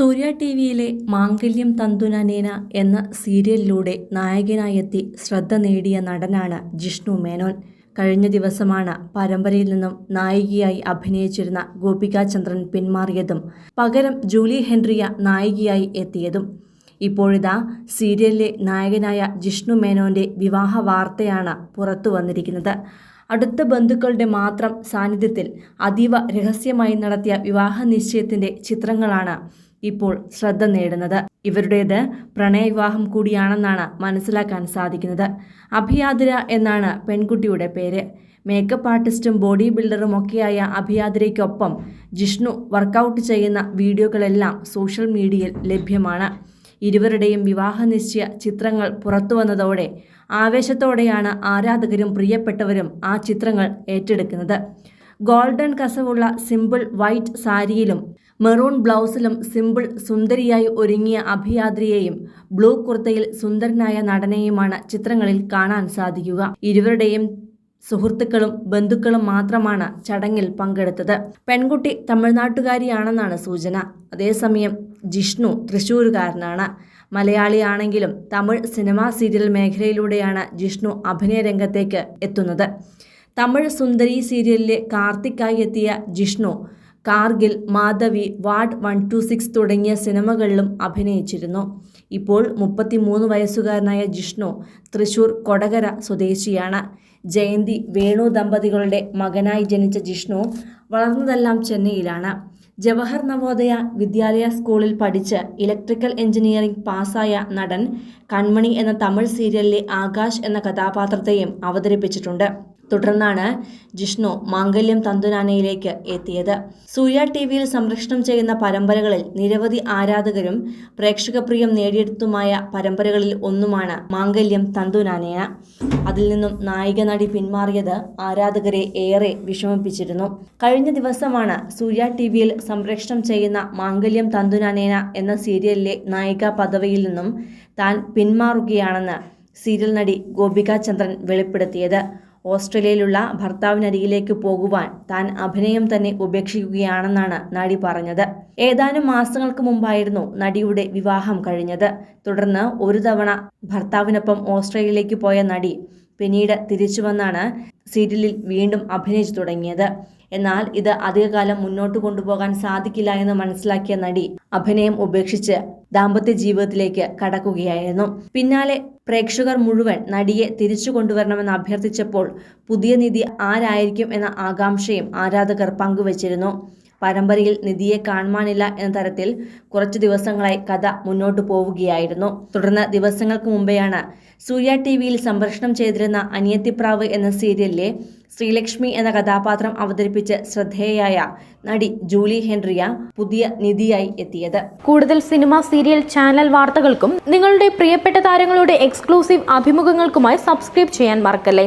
സൂര്യ T വിയിലെ മാംഗല്യം തന്തുനനേന എന്ന സീരിയലിലൂടെ നായകനായെത്തി ശ്രദ്ധ നേടിയ നടനാണ് ജിഷ്ണു മേനോൻ. കഴിഞ്ഞ ദിവസമാണ് പരമ്പരയിൽ നിന്നും നായികയായി അഭിനയിച്ചിരുന്ന ഗോപിക ചന്ദ്രൻ പിന്മാറിയതും പകരം ജൂലി ഹെൻറിയ നായികയായി എത്തിയതും. ഇപ്പോഴിതാ സീരിയലിലെ നായകനായ ജിഷ്ണു മേനോന്റെ വിവാഹ വാർത്തയാണ് പുറത്തു വന്നിരിക്കുന്നത്. അടുത്ത ബന്ധുക്കളുടെ മാത്രം സാന്നിധ്യത്തിൽ അതീവ രഹസ്യമായി നടത്തിയ വിവാഹ നിശ്ചയത്തിന്റെ ചിത്രങ്ങളാണ് ഇപ്പോൾ ശ്രദ്ധ നേടുന്നത്. ഇവരുടേത് പ്രണയവിവാഹം കൂടിയാണെന്നാണ് മനസ്സിലാക്കാൻ സാധിക്കുന്നത്. അഭിയാതിര എന്നാണ് പെൺകുട്ടിയുടെ പേര്. മേക്കപ്പ് ആർട്ടിസ്റ്റും ബോഡി ബിൽഡറും ഒക്കെയായ അഭിയാതിരയ്ക്കൊപ്പം ജിഷ്ണു വർക്കൗട്ട് ചെയ്യുന്ന വീഡിയോകളെല്ലാം സോഷ്യൽ മീഡിയയിൽ ലഭ്യമാണ്. ഇരുവരുടെയും വിവാഹ നിശ്ചയ ചിത്രങ്ങൾ പുറത്തു വന്നതോടെ ആവേശത്തോടെയാണ് ആരാധകരും പ്രിയപ്പെട്ടവരും ആ ചിത്രങ്ങൾ ഏറ്റെടുക്കുന്നത്. ഗോൾഡൻ കസവുള്ള സിമ്പിൾ വൈറ്റ് സാരിയിലും മെറൂൺ ബ്ലൗസിലും സിമ്പിൾ സുന്ദരിയായി ഒരുങ്ങിയ അഭിയാദ്രിയെയും ബ്ലൂ കുർത്തയിൽ സുന്ദരനായ നടനെയുമാണ് ചിത്രങ്ങളിൽ കാണാൻ സാധിക്കുക. ഇരുവരുടെയും സുഹൃത്തുക്കളും ബന്ധുക്കളും മാത്രമാണ് ചടങ്ങിൽ പങ്കെടുത്തത്. പെൺകുട്ടി തമിഴ്നാട്ടുകാരിയാണെന്നാണ് സൂചന. അതേസമയം ജിഷ്ണു തൃശ്ശൂരുകാരനാണ്. മലയാളിയാണെങ്കിലും തമിഴ് സിനിമാ സീരിയൽ മേഖലയിലൂടെയാണ് ജിഷ്ണു അഭിനയ രംഗത്തേക്ക് എത്തുന്നത്. തമിഴ് സുന്ദരി സീരിയലിലെ കാർത്തിക്കായി എത്തിയ Jishnu Kargil Madhavi ward one two six തുടങ്ങിയ സിനിമകളിലും അഭിനയിച്ചിരുന്നു. ഇപ്പോൾ മുപ്പത്തിമൂന്ന് വയസ്സുകാരനായ ജിഷ്ണു തൃശൂർ കൊടകര സ്വദേശിയാണ്. ജയന്തി വേണു ദമ്പതികളുടെ മകനായി ജനിച്ച ജിഷ്ണു വളർന്നതെല്ലാം ചെന്നൈയിലാണ്. ജവഹർ നവോദയ വിദ്യാലയ സ്കൂളിൽ പഠിച്ച് ഇലക്ട്രിക്കൽ എഞ്ചിനീയറിംഗ് പാസ്സായ നടൻ കൺമണി എന്ന തമിഴ് സീരിയലിലെ ആകാശ് എന്ന കഥാപാത്രത്തെയും അവതരിപ്പിച്ചിട്ടുണ്ട്. തുടർന്നാണ് ജിഷ്ണു മാംഗല്യം തന്തുനാനയിലേക്ക് എത്തിയത്. സൂര്യ ടി വിയിൽ സംരക്ഷണം ചെയ്യുന്ന പരമ്പരകളിൽ നിരവധി ആരാധകരും പ്രേക്ഷകപ്രിയം നേടിയെടുത്തുമായ പരമ്പരകളിൽ ഒന്നുമാണ് മാംഗല്യം തന്തുനാനയ അതിൽ നിന്നും നായിക നടി പിന്മാറിയത് ആരാധകരെ ഏറെ വിഷമിപ്പിച്ചിരുന്നു. കഴിഞ്ഞ ദിവസമാണ് സൂര്യ ടി വിയിൽ സംരക്ഷണം ചെയ്യുന്ന മാംഗല്യം തന്തുനാനേന എന്ന സീരിയലിലെ നായിക പദവിയിൽ നിന്നും താൻ പിന്മാറുകയാണെന്ന് സീരിയൽ നടി ഗോപിക ചന്ദ്രൻ വെളിപ്പെടുത്തിയത്. ഓസ്ട്രേലിയയിലുള്ള ഭർത്താവിനരികിലേക്ക് പോകുവാൻ താൻ അഭിനയം തന്നെ ഉപേക്ഷിക്കുകയാണെന്നാണ് നടി പറഞ്ഞത്. ഏതാനും മാസങ്ങൾക്ക് മുമ്പായിരുന്നു നടിയുടെ വിവാഹം കഴിഞ്ഞത്. തുടർന്ന് ഒരു തവണ ഭർത്താവിനൊപ്പം ഓസ്ട്രേലിയയിലേക്ക് പോയ നടി പിന്നീട് തിരിച്ചു വന്നാണ് സീരിയലിൽ വീണ്ടും അഭിനയിച്ചു തുടങ്ങിയത്. എന്നാൽ ഇത് അധികകാലം മുന്നോട്ട് കൊണ്ടുപോകാൻ സാധിക്കില്ല എന്ന് മനസ്സിലാക്കിയ നടി അഭിനയം ഉപേക്ഷിച്ച് ദാമ്പത്യ ജീവിതത്തിലേക്ക് കടക്കുകയായിരുന്നു. പിന്നാലെ പ്രേക്ഷകർ മുഴുവൻ നടിയെ തിരിച്ചു കൊണ്ടുവരണമെന്ന് അഭ്യർത്ഥിച്ചപ്പോൾ പുതിയ നിധി ആരായിരിക്കും എന്ന ആകാംക്ഷയും ആരാധകർ പങ്കുവച്ചിരുന്നു. പരമ്പരയിൽ നിധിയെ കാണുവാനില്ല എന്ന തരത്തിൽ കുറച്ചു ദിവസങ്ങളായി കഥ മുന്നോട്ടു പോവുകയായിരുന്നു. തുടർന്ന് ദിവസങ്ങൾക്ക് മുമ്പെയാണ് സൂര്യ ടി വിയിൽ സംപ്രേഷണം ചെയ്തിരുന്ന അനിയത്തിപ്രാവ് എന്ന സീരിയലിലെ ശ്രീലക്ഷ്മി എന്ന കഥാപാത്രം അവതരിപ്പിച്ച് ശ്രദ്ധേയയായ നടി ജൂലി ഹെൻറിയ പുതിയ നിധിയായി എത്തിയത്. കൂടുതൽ സിനിമ സീരിയൽ ചാനൽ വാർത്തകൾക്കും നിങ്ങളുടെ പ്രിയപ്പെട്ട താരങ്ങളുടെ എക്സ്ക്ലൂസീവ് അഭിമുഖങ്ങൾക്കുമായി സബ്സ്ക്രൈബ് ചെയ്യാൻ മറക്കല്ലേ?